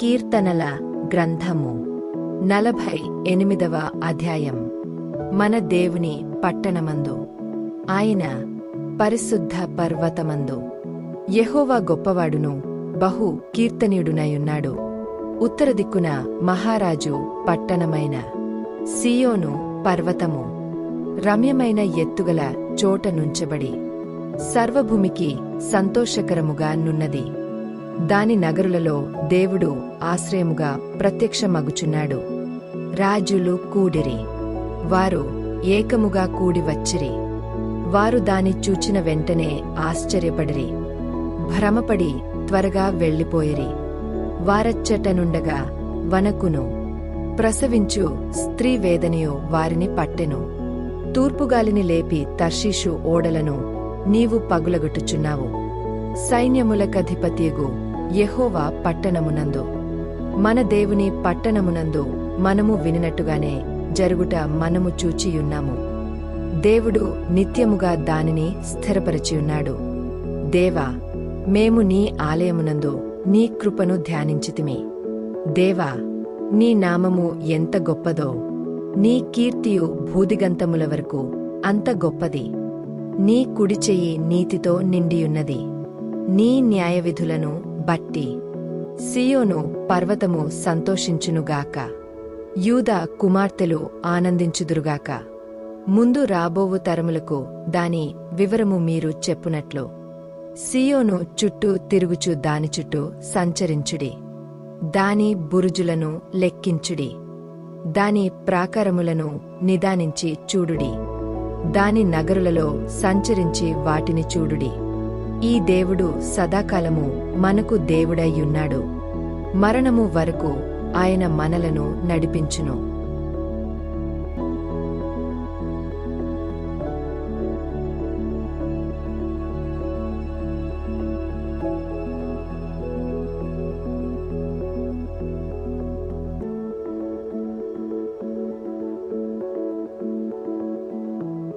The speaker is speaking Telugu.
కీర్తనల గ్రంథము. నలభై ఎనిమిదవ అధ్యాయం. మన దేవుని పట్టణమందు. ఆయన పరిశుద్ధ పర్వతమందు. యెహోవా గొప్పవాడును బహు కీర్తనీయుడునయున్నాడు. ఉత్తర దిక్కున మహారాజు పట్టణమైన సియోను పర్వతము. రమ్యమైన ఎత్తుగల చోట నుంచబడి. సర్వభూమికి సంతోషకరముగా నున్నది. దాని నగరులలో దేవుడు ఆశ్రయముగా ప్రత్యక్షమగుచున్నాడు. రాజులు కూడిరి. వారు ఏకముగా కూడి వచ్చిరి. వారు దాని చూచిన వెంటనే ఆశ్చర్యపడిరి. భ్రమపడి త్వరగా వెళ్ళిపోయిరి. వారచ్చటనుండగా వనకును ప్రసవించు స్త్రీ వేదనయు వారిని పట్టెను. తూర్పుగాలిని లేపి తర్షీషు ఓడలను నీవు పగులగొట్టుచున్నావు. సైన్యములకధిపతియగు యెహోవా పట్టణమునందు. మన దేవుని పట్టణమునందు మనము వినినట్టుగానే జరుగుట మనము చూచియున్నాము. దేవుడు నిత్యముగా దానిని స్థిరపరచియున్నాడు. దేవా మేము నీ ఆలయమునందు నీ కృపను ధ్యానించితిమి. దేవా నీ నామము ఎంత గొప్పదో నీ కీర్తియు భూదిగంతముల వరకు అంత గొప్పది. నీ కుడిచెయ్యి నీతితో నిండియున్నది. నీ న్యాయవిధులను బట్టి. సియోను పర్వతము సంతోషించునుగాక. యూద కుమార్తెలు ఆనందించుదురుగాక. ముందు రాబోవు తరములకు దాని వివరము మీరు చెప్పునట్లు. సియోను చుట్టూ తిరుగుచు దాని చుట్టూ సంచరించుడి. దాని బురుజులను లెక్కించుడి. దాని ప్రాకారములను నిదానించి చూడుడి. దాని నగరులలో సంచరించి వాటిని చూడుడి. ఈ దేవుడు సదాకాలము మనకు దేవుడై ఉన్నాడు. మరణము వరకు ఆయన మనలను నడిపించును.